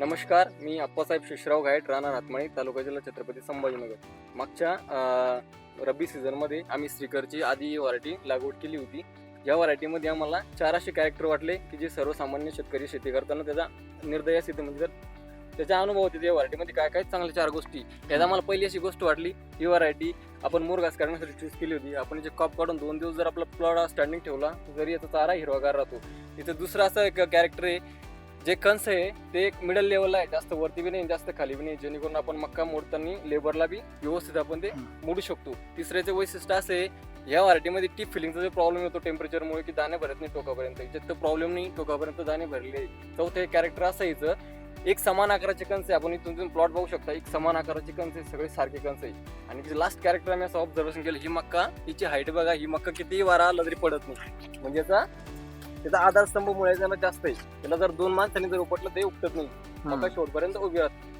नमस्कार मी अप्पासाहेब शिशराव गायट राणा हातमाळी तालुका जिल्हा छत्रपती संभाजीनगर. मागच्या रब्बी सीझनमध्ये आम्ही स्त्रीकरची आधी व्हरायटी लागवड केली होती. या व्हरायटीमध्ये आम्हाला चार असे कॅरेक्टर वाटले की जे सर्वसामान्य शेतकरी शेती करताना त्याचा निर्दय सिद्ध म्हणजे जर त्याचा अनुभव होते त्या व्हरायटीमध्ये काय काय चांगल्या चार गोष्टी. याचा आम्हाला पहिली अशी गोष्ट वाटली ही व्हरायटी आपण मोरघास करण्यासाठी चूज केली होती. आपण जे कॉप काढून दोन दिवस जर आपला प्लॉट स्टँडिंग ठेवला जरी याचा चारा हिरवागार राहतो. इथं दुसरं असं एक कॅरेक्टर आहे जे कंस आहे ते एक मिडल लेवलला आहे. जास्त वरती बी नाही जास्त खाली बी नाही. जेणेकरून आपण मक्का मोडताना लेबरला बी व्यवस्थित आपण ते मोडू शकतो. तिसऱ्याचे वैशिष्ट्य असं या व्हरायटीमध्ये टीप फिलिंगचा जो प्रॉब्लेम येतो टेम्परेचरमुळे की दाणे भरत नाही टोकापर्यंत. याच्यात तो प्रॉब्लेम नाही टोकापर्यंत दाणे भरले चौथे कॅरेक्टर असं याचं एक समान आकाराचे कंस आहे. आपण इथून प्लॉट बघू शकता एक समान आकाराचे कंस आहे सगळे सारखे कंस आहे आणि जे लास्ट कॅरेक्टर आम्ही असं ऑब्झर्वेशन केलं ही मक्का हिची हाईट बघा ही मक्का कितीही वारा आला तरी पडत नाही. म्हणजे याचा त्याचा आधारस्तंभ मुळे त्याला जास्त आहे. त्याला जर दोन माणसांनी जर उपटलं ते उपटत नाही. मका शेवटपर्यंत उभी राहते.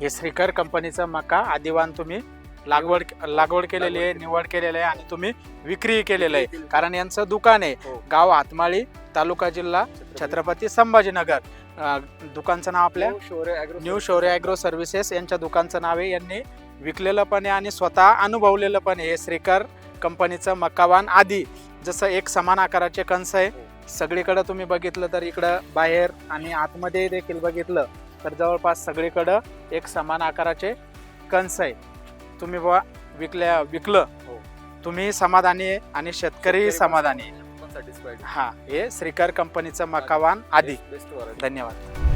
हे श्रीकर कंपनीचा मका आदिवान तुम्ही लागवड लागवड केलेली आहे निवड केलेली आहे आणि तुम्ही विक्री केलेलं आहे. कारण यांचं दुकान आहे. हो. गाव हातमाळी तालुका जिल्हा छत्रपती संभाजीनगर. अं, दुकानचं नाव आपल्या new Shaurya agro new Shaurya agro services यांच्या दुकानचं नाव आहे. यांनी विकलेलं पण आहे आणि स्वतः अनुभवलेलं पण आहे. हे श्रीकर कंपनीचं मकावान आदी. जसं एक समान आकाराचे कंस आहे. सगळीकडं तुम्ही बघितलं तर इकडं बाहेर आणि आतमध्ये देखील बघितलं तर जवळपास सगळीकडं एक समान आकाराचे कंस आहे. तुम्ही बा विकल्या विकलं हो. तुम्ही समाधानी आहे आणि शेतकरी समाधानी आहे. हा हे श्रीकर कंपनीचं मकावान व्हरायटी धन्यवाद.